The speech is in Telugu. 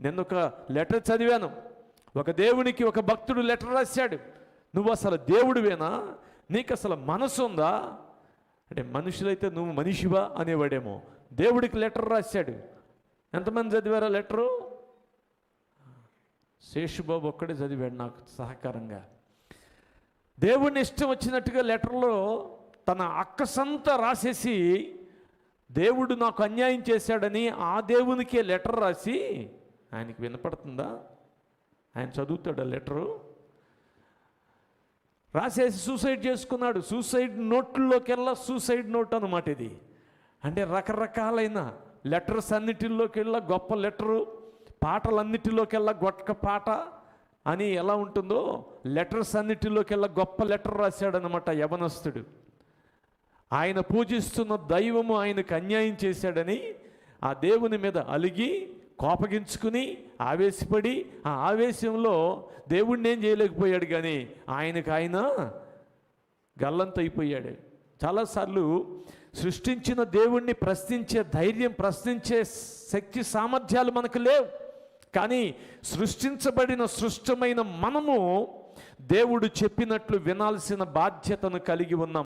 నిన్న ఒక లెటర్ చదివాను. ఒక దేవునికి ఒక భక్తుడు లెటర్ రాశాడు. నువ్వు అసలు దేవుడివేనా? నీకు అసలు మనసు ఉందా? అంటే మనుషులైతే నువ్వు మనిషివా? అనేవాడేమో. దేవుడికి లెటర్ రాశాడు. ఎంతమంది చదివారా లెటరు? శేషుబాబు ఒక్కడే చదివాడు నాకు సహకారంగా. దేవుడిని ఇష్టం వచ్చినట్టుగా లెటర్లో తన అక్కసంత రాసేసి దేవుడు నాకు అన్యాయం చేశాడని ఆ దేవునికే లెటర్ రాసి ఆయనకి వినపడుతుందా? ఆయన చదువుతాడు ఆ లెటరు? రాసేసి సూసైడ్ చేసుకున్నాడు. సూసైడ్ నోట్లోకెల్లా సూసైడ్ నోట్ అనమాట ఇది. అంటే రకరకాలైన లెటర్స్ అన్నిటిలోకెల్లా గొప్ప లెటరు పాటలన్నిటిలోకెల్లా గొట్టక పాట అని ఎలా ఉంటుందో లెటర్స్ అన్నిటిలోకెల్లా గొప్ప లెటర్ రాశాడనమాట యవనస్తుడు. ఆయన పూజిస్తున్న దైవము ఆయనకు అన్యాయం చేశాడని ఆ దేవుని మీద అలిగి కోపగించుకుని ఆవేశపడి ఆ ఆవేశంలో దేవుణ్ణి ఏం చేయలేకపోయాడు కానీ ఆయనకు ఆయన గల్లంతైపోయాడు చాలాసార్లు సృష్టించిన దేవుణ్ణి ప్రశ్నించే ధైర్యం ప్రశ్నించే శక్తి సామర్థ్యాలు మనకు లేవు. కానీ సృష్టించబడిన సృష్టమైన మనము దేవుడు చెప్పినట్లు వినాల్సిన బాధ్యతను కలిగి ఉన్నాం.